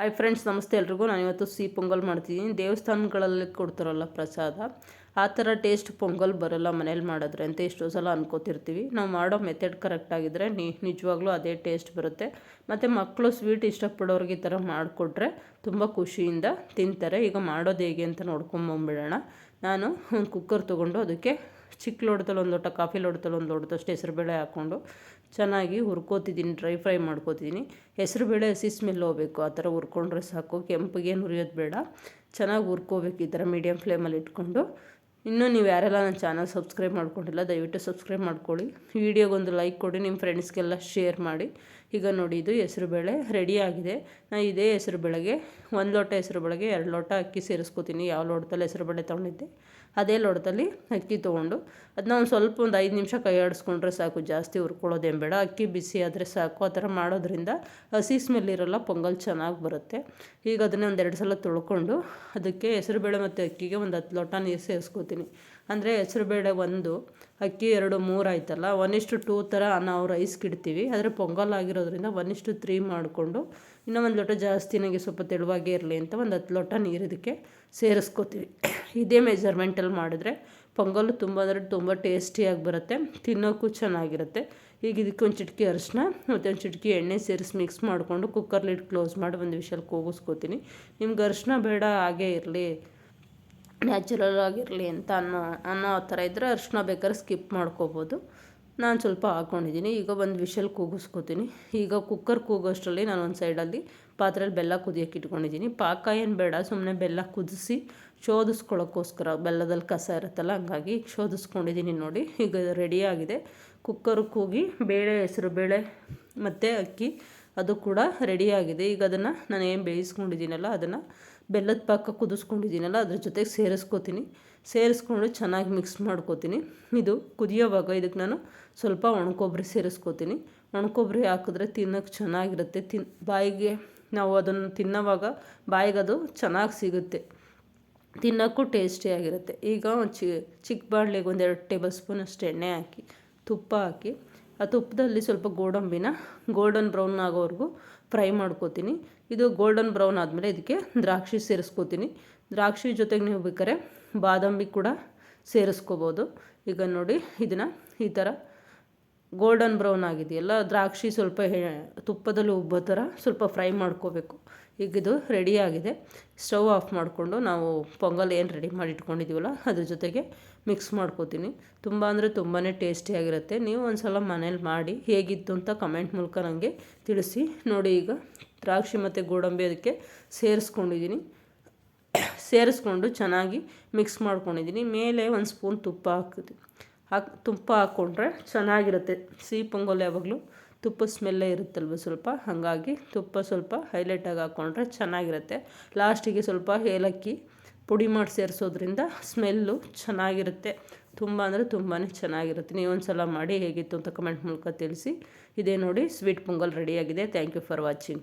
Hi friends, ನಮಸ್ತೆ ಎಲ್ರಿಗೂ. ನಾನು ಇವತ್ತು ಸಿಹಿ ಪೊಂಗಲ್ ಮಾಡ್ತಿದ್ದೀನಿ. ದೇವಸ್ಥಾನಗಳಲ್ಲಿ ಕೊಡ್ತಾರಲ್ಲ ಪ್ರಸಾದ, ಆ ಥರ ಟೇಸ್ಟ್ ಪೊಂಗಲ್ ಬರೋಲ್ಲ ಮನೇಲಿ ಮಾಡಿದ್ರೆ ಅಂತ ಎಷ್ಟೋ ಸಲ ಅನ್ಕೋತಿರ್ತೀವಿ. ನಾವು ಮಾಡೋ ಮೆಥಡ್ ಕರೆಕ್ಟಾಗಿದ್ದರೆ ನೀ, ನಿಜವಾಗ್ಲೂ ಅದೇ ಟೇಸ್ಟ್ ಬರುತ್ತೆ. ಮತ್ತು ಮಕ್ಕಳು ಸ್ವೀಟ್ ಇಷ್ಟಪಡೋರಿಗೆ ಈ ಥರ ಮಾಡಿಕೊಟ್ರೆ ತುಂಬ ಖುಷಿಯಿಂದ ತಿಂತಾರೆ. ಈಗ ಮಾಡೋದು ಹೇಗೆ ಅಂತ ನೋಡ್ಕೊಂಬಂಬಿಡೋಣ ನಾನು ಒಂದು ಕುಕ್ಕರ್ ತೊಗೊಂಡು ಅದಕ್ಕೆ ಚಿಕ್ಕ ಲೋಟದಲ್ಲಿ ಒಂದು ಲೋಟ ಕಾಫಿ ಲೋಟದಲ್ಲಿ ಒಂದು ಲೋಟದಷ್ಟು ಹೆಸರುಬೇಳೆ ಹಾಕ್ಕೊಂಡು ಚೆನ್ನಾಗಿ ಹುರ್ಕೋತಿದ್ದೀನಿ ಡ್ರೈ ಫ್ರೈ ಮಾಡ್ಕೋತಿದ್ದೀನಿ. ಹೆಸರುಬೇಳೆ ಹಸಿ ಸ್ಮೆಲ್ ಹೋಗ್ಬೇಕು, ಆ ಥರ ಹುರ್ಕೊಂಡ್ರೆ ಸಾಕು. ಕೆಂಪಗೇನು ಹುರಿಯೋದು ಬೇಡ. ಚೆನ್ನಾಗಿ ಹುರ್ಕೋಬೇಕು ಈ ಥರ ಮೀಡಿಯಮ್ ಫ್ಲೇಮಲ್ಲಿ ಇಟ್ಕೊಂಡು. ಇನ್ನೂ ನೀವು ಯಾರೆಲ್ಲ ನನ್ನ ಚಾನಲ್ ಸಬ್ಸ್ಕ್ರೈಬ್ ಮಾಡ್ಕೊಂಡಿಲ್ಲ, ದಯವಿಟ್ಟು ಸಬ್ಸ್ಕ್ರೈಬ್ ಮಾಡ್ಕೊಳ್ಳಿ. ವೀಡಿಯೋಗೊಂದು ಲೈಕ್ ಕೊಡಿ, ನಿಮ್ಮ ಫ್ರೆಂಡ್ಸ್ಗೆಲ್ಲ ಶೇರ್ ಮಾಡಿ. ಈಗ ನೋಡಿ, ಇದು ಹೆಸರುಬೇಳೆ ರೆಡಿಯಾಗಿದೆ ನಾನು ಇದೇ ಹೆಸರುಬೇಳೆಗೆ ಒಂದು ಲೋಟ ಹೆಸರುಬೇಳೆಗೆ ಎರಡು ಲೋಟ ಅಕ್ಕಿ ಸೇರಿಸ್ಕೋತೀನಿ. ಯಾವ ಲೋಟದಲ್ಲಿ ಹೆಸರುಬೇಳೆ ತೊಗೊಂಡಿದ್ದೆ, ಅದೇ ಲೋಟದಲ್ಲಿ ಅಕ್ಕಿ ತೊಗೊಂಡು. ಅದನ್ನ ಒಂದು ಸ್ವಲ್ಪ ಒಂದು ಐದು ನಿಮಿಷ ಕೈ ಆಡಿಸ್ಕೊಂಡ್ರೆ ಸಾಕು. ಜಾಸ್ತಿ ಹುರ್ಕೊಳ್ಳೋದೇನು ಬೇಡ. ಅಕ್ಕಿ ಬಿಸಿ ಆದರೆ ಸಾಕು. ಆ ಥರ ಮಾಡೋದ್ರಿಂದ ಹಸಿ ಸ್ಮೆಲ್ ಇರೋಲ್ಲ, ಪೊಂಗಲ್ ಚೆನ್ನಾಗಿ ಬರುತ್ತೆ. ಈಗ ಅದನ್ನೇ ಒಂದೆರಡು ಸಲ ತೊಳ್ಕೊಂಡು, ಅದಕ್ಕೆ ಹೆಸರುಬೇಳೆ ಮತ್ತು ಅಕ್ಕಿಗೆ ಒಂದು ಹತ್ತು ಲೋಟ ನೀರು ಸೇರಿಸ್ಕೊತೀನಿ. ಅಂದರೆ ಹೆಸರುಬೇಳೆ ಒಂದು, ಅಕ್ಕಿ ಎರಡು, ಮೂರು ಆಯ್ತಲ್ಲ ಒನ್ ಇಷ್ಟು ಟೂ ಥರ ನಾವು ರೈಸ್ ಕಿಡ್ತೀವಿ ಆದರೆ ಪೊಂಗಲ್ ಆಗಿರೋದ್ರಿಂದ ಒನ್ ಇಷ್ಟು ತ್ರೀ ಮಾಡಿಕೊಂಡು ಇನ್ನೂ ಒಂದು ಲೋಟ ಜಾಸ್ತಿ ನನಗೆ ಸ್ವಲ್ಪ ತೆಳುವಾಗೇ ಇರಲಿ ಅಂತ ಒಂದು ಹತ್ತು ಲೋಟ ನೀರು ಇದಕ್ಕೆ ಸೇರಿಸ್ಕೋತೀವಿ. ಇದೇ ಮೆಜರ್ಮೆಂಟಲ್ಲಿ ಮಾಡಿದ್ರೆ ಪೊಂಗಲ್ ತುಂಬ ಅಂದರೆ ತುಂಬ ಟೇಸ್ಟಿಯಾಗಿ ಬರುತ್ತೆ ತಿನ್ನೋಕ್ಕೂ ಚೆನ್ನಾಗಿರುತ್ತೆ. ಈಗ ಇದಕ್ಕೆ ಒಂದು ಚಿಟಕಿ ಅರಿಶಿನ ಮತ್ತು ಒಂದು ಚಿಟಕಿ ಎಣ್ಣೆ ಸೇರಿಸಿ ಮಿಕ್ಸ್ ಮಾಡಿಕೊಂಡು ಕುಕ್ಕರ್ಲಿಟ್ಟು ಕ್ಲೋಸ್ ಮಾಡಿ ಒಂದು ವಿಷಲ್ ಕೂಗಿಸ್ಕೋತೀನಿ. ನಿಮ್ಗೆ ಅರಿಶಿನ ಬೇಡ ಹಾಗೇ ಇರಲಿ. ನ್ಯಾಚುರಲ್ ಆಗಿರಲಿ ಅಂತ ಅನ್ನೋ ಅನ್ನೋ ಆ ಥರ ಇದ್ದರೆ ಅರಿಶಿನ ಬೇಕಾದ್ರೆ ಸ್ಕಿಪ್ ಮಾಡ್ಕೋಬೋದು. ನಾನು ಸ್ವಲ್ಪ ಹಾಕ್ಕೊಂಡಿದ್ದೀನಿ ಈಗ ಒಂದು ವಿಷಲ್ ಕೂಗಿಸ್ಕೊತೀನಿ. ಈಗ ಕುಕ್ಕರ್ ಕೂಗೋಷ್ಟರಲ್ಲಿ ನಾನು ಒಂದು ಸೈಡಲ್ಲಿ ಪಾತ್ರೆಯಲ್ಲಿ ಬೆಲ್ಲ ಕುದಿಯೋಕೆ ಇಟ್ಕೊಂಡಿದ್ದೀನಿ. ಪಾಕ ಏನು ಬೇಡ ಸುಮ್ಮನೆ ಬೆಲ್ಲ ಕುದಿಸಿ ಶೋಧಿಸ್ಕೊಳ್ಳೋಕ್ಕೋಸ್ಕರ ಬೆಲ್ಲದಲ್ಲಿ ಕಸ ಇರುತ್ತಲ್ಲ, ಹಂಗಾಗಿ ಶೋಧಿಸ್ಕೊಂಡಿದ್ದೀನಿ ನೋಡಿ. ಈಗ ರೆಡಿಯಾಗಿದೆ ಕುಕ್ಕರ್ ಕೂಗಿ ಬೇಳೆ, ಹೆಸರು ಬೇಳೆ ಮತ್ತು ಅಕ್ಕಿ ಅದು ಕೂಡ ರೆಡಿಯಾಗಿದೆ ಈಗ ಅದನ್ನು ನಾನು ಏನು ಬೇಯಿಸ್ಕೊಂಡಿದ್ದೀನಲ್ಲ, ಅದನ್ನು ಬೆಲ್ಲದ ಪಾಕ ಕುದಿಸ್ಕೊಂಡಿದ್ದೀನಲ್ಲ, ಅದ್ರ ಜೊತೆಗೆ ಸೇರಿಸ್ಕೋತೀನಿ. ಸೇರಿಸ್ಕೊಂಡು ಚೆನ್ನಾಗಿ ಮಿಕ್ಸ್ ಮಾಡ್ಕೋತೀನಿ. ಇದು ಕುದಿಯೋವಾಗ ಇದಕ್ಕೆ ನಾನು ಸ್ವಲ್ಪ ಒಣಕೊಬ್ಬರಿ ಸೇರಿಸ್ಕೋತೀನಿ. ಒಣಕೊಬ್ಬರಿ ಹಾಕಿದ್ರೆ ತಿನ್ನೋಕ್ಕೆ ಚೆನ್ನಾಗಿರುತ್ತೆ. ತಿನ್, ಬಾಯಿಗೆ ನಾವು ಅದನ್ನು ತಿನ್ನೋವಾಗ ಬಾಯಿಗೆ ಅದು ಚೆನ್ನಾಗಿ ಸಿಗುತ್ತೆ. ತಿನ್ನೋಕ್ಕೂ ಟೇಸ್ಟಿಯಾಗಿರುತ್ತೆ ಈಗ ಒಂದು ಚಿಕ್ಕ ಬಾಣಲೆಗೆ ಒಂದೆರಡು ಟೇಬಲ್ ಸ್ಪೂನ್ ಅಷ್ಟು ಎಣ್ಣೆ ಹಾಕಿ, ತುಪ್ಪ ಹಾಕಿ ತುಪ್ಪದಲ್ಲಿ ಸ್ವಲ್ಪ ಗೋಡಂಬಿನ ಗೋಲ್ಡನ್ ಬ್ರೌನ್ ಆಗೋವರೆಗೂ ಫ್ರೈ ಮಾಡ್ಕೋತೀನಿ. ಇದು ಗೋಲ್ಡನ್ ಬ್ರೌನ್ ಆದಮೇಲೆ ಇದಕ್ಕೆ ದ್ರಾಕ್ಷಿ ಸೇರಿಸ್ಕೋತೀನಿ. ದ್ರಾಕ್ಷಿ ಜೊತೆಗೆ ನೀವು ಬೇಕಾದ್ರೆ ಬಾದಾಮಿ ಕೂಡ ಸೇರಿಸ್ಕೋಬೋದು. ಈಗ ನೋಡಿ, ಇದನ್ನು ಈ ಥರ ಗೋಲ್ಡನ್ ಬ್ರೌನ್ ಆಗಿದೆಯಲ್ಲ, ದ್ರಾಕ್ಷಿ ಸ್ವಲ್ಪ ತುಪ್ಪದಲ್ಲಿ ಉಬ್ಬೋ ಥರ ಸ್ವಲ್ಪ ಫ್ರೈ ಮಾಡ್ಕೋಬೇಕು. ಈಗ ಇದು ರೆಡಿಯಾಗಿದೆ ಸ್ಟವ್ ಆಫ್ ಮಾಡಿಕೊಂಡು ನಾವು ಪೊಂಗಲ್ ಏನು ರೆಡಿ ಮಾಡಿ ಇಟ್ಕೊಂಡಿದ್ದೀವಲ್ಲ ಅದ್ರ ಜೊತೆಗೆ ಮಿಕ್ಸ್ ಮಾಡ್ಕೋತೀನಿ. ತುಂಬ ಅಂದರೆ ತುಂಬಾ ಟೇಸ್ಟಿಯಾಗಿರುತ್ತೆ ನೀವು ಒಂದು ಸಲ ಮನೇಲಿ ಮಾಡಿ ಹೇಗಿತ್ತು ಅಂತ ಕಮೆಂಟ್ ಮೂಲಕ ನನಗೆ ತಿಳಿಸಿ. ನೋಡಿ ಈಗ ದ್ರಾಕ್ಷಿ ಮತ್ತು ಗೋಡಂಬಿ ಅದಕ್ಕೆ ಸೇರಿಸ್ಕೊಂಡಿದ್ದೀನಿ ಸೇರಿಸ್ಕೊಂಡು ಚೆನ್ನಾಗಿ ಮಿಕ್ಸ್ ಮಾಡ್ಕೊಂಡಿದ್ದೀನಿ ಮೇಲೆ ಒಂದು ಸ್ಪೂನ್ ತುಪ್ಪ ಹಾಕ್ತೀನಿ. ಹಾಕಿ ತುಪ್ಪ ಹಾಕ್ಕೊಂಡ್ರೆ ಚೆನ್ನಾಗಿರುತ್ತೆ. ಸಿಹಿ ಪೊಂಗಲ್ ಯಾವಾಗಲೂ ತುಪ್ಪ ಸ್ಮೆಲ್ಲೇ ಇರುತ್ತಲ್ವ ಸ್ವಲ್ಪ. ಹಾಗಾಗಿ ತುಪ್ಪ ಸ್ವಲ್ಪ ಹೈಲೈಟಾಗಿ ಹಾಕ್ಕೊಂಡ್ರೆ ಚೆನ್ನಾಗಿರುತ್ತೆ. ಲಾಸ್ಟಿಗೆ ಸ್ವಲ್ಪ ಏಲಕ್ಕಿ ಪುಡಿ ಮಾಡಿ ಸೇರಿಸೋದ್ರಿಂದ ಸ್ಮೆಲ್ಲು ಚೆನ್ನಾಗಿರುತ್ತೆ. ತುಂಬ ಅಂದರೆ ತುಂಬಾ ಚೆನ್ನಾಗಿರುತ್ತೆ. ನೀವು ಒಂದು ಸಲ ಮಾಡಿ ಹೇಗಿತ್ತು ಅಂತ ಕಮೆಂಟ್ ಮೂಲಕ ತಿಳಿಸಿ. ಇದೇ ನೋಡಿ ಸ್ವೀಟ್ ಪೊಂಗಲ್ ರೆಡಿಯಾಗಿದೆ ಥ್ಯಾಂಕ್ ಯು ಫಾರ್ ವಾಚಿಂಗ್